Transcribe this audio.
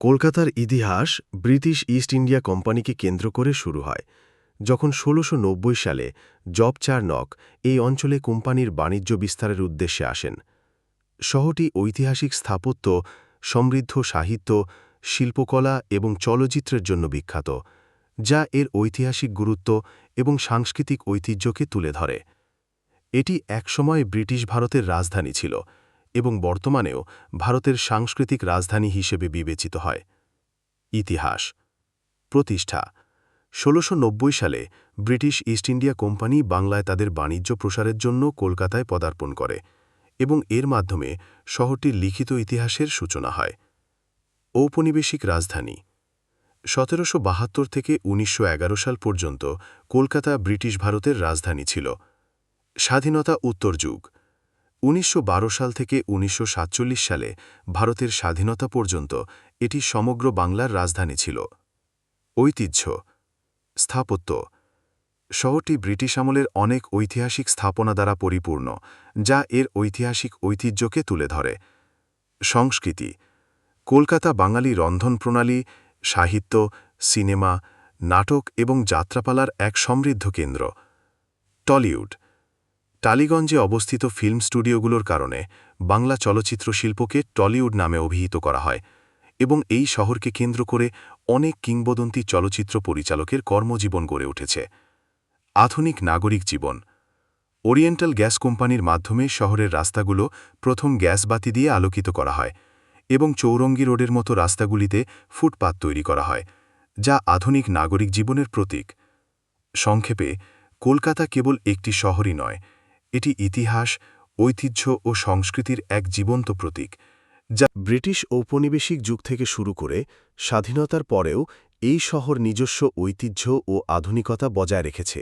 কলকাতার ইতিহাস British east India কোম্পানিকে কেন্দ্র করে শুরু হয়। যখন ষোলোশো সালে জব চার্নক এই অঞ্চলে কোম্পানির বাণিজ্য বিস্তারের উদ্দেশ্যে আসেন। শহরটি ঐতিহাসিক স্থাপত্য, সমৃদ্ধ সাহিত্য, শিল্পকলা এবং চলচ্চিত্রের জন্য বিখ্যাত, যা এর ঐতিহাসিক গুরুত্ব এবং সাংস্কৃতিক ঐতিহ্যকে তুলে ধরে। এটি একসময় ব্রিটিশ ভারতের রাজধানী ছিল। এবং বর্তমানেও ভারতের সাংস্কৃতিক রাজধানী হিসেবে বিবেচিত হয়। ইতিহাস প্রতিষ্ঠা ষোলোশো সালে ব্রিটিশ ইস্ট ইন্ডিয়া কোম্পানি বাংলায় তাদের বাণিজ্য প্রসারের জন্য কলকাতায় পদার্পণ করে এবং এর মাধ্যমে শহরটির লিখিত ইতিহাসের সূচনা হয়। ঔপনিবেশিক রাজধানী সতেরোশো বাহাত্তর থেকে উনিশশো এগারো সাল পর্যন্ত কলকাতা ব্রিটিশ ভারতের রাজধানী ছিল। স্বাধীনতা উত্তর যুগ উনিশশো বারো সাল থেকে উনিশশো সাতচল্লিশ সালে ভারতের স্বাধীনতা পর্যন্ত এটি সমগ্র বাংলার রাজধানী ছিল। ঐতিহ্য, স্থাপত্য, শহরটি ব্রিটিশ আমলের অনেক ঐতিহাসিক স্থাপনা দ্বারা পরিপূর্ণ, যা এর ঐতিহাসিক ঐতিহ্যকে তুলে ধরে। সংস্কৃতি, কলকাতা বাঙালি রন্ধন প্রণালী, সাহিত্য, সিনেমা, নাটক এবং যাত্রাপালার এক সমৃদ্ধ কেন্দ্র। টলিউড টালিগঞ্জে অবস্থিত ফিল্ম স্টুডিওগুলোর কারণে বাংলা চলচ্চিত্র শিল্পকে টলিউড নামে অভিহিত করা হয় এবং এই শহরকে কেন্দ্র করে অনেক কিংবদন্তি চলচ্চিত্র পরিচালকের কর্মজীবন গড়ে উঠেছে। আধুনিক নাগরিক জীবন। ওরিয়েন্টাল গ্যাস কোম্পানির মাধ্যমে শহরের রাস্তাগুলো প্রথম গ্যাস বাতি দিয়ে আলোকিত করা হয় এবং চৌরঙ্গি রোডের মতো রাস্তাগুলিতে ফুটপাত তৈরি করা হয়, যা আধুনিক নাগরিক জীবনের প্রতীক। সংক্ষেপে, কলকাতা কেবল একটি শহরই নয় এটি ইতিহাস, ঐতিহ্য ও সংস্কৃতির এক জীবন্ত প্রতীক, যা ব্রিটিশ ঔপনিবেশিক যুগ থেকে শুরু করে স্বাধীনতার পরেও এই শহর নিজস্ব ঐতিহ্য ও আধুনিকতা বজায় রেখেছে।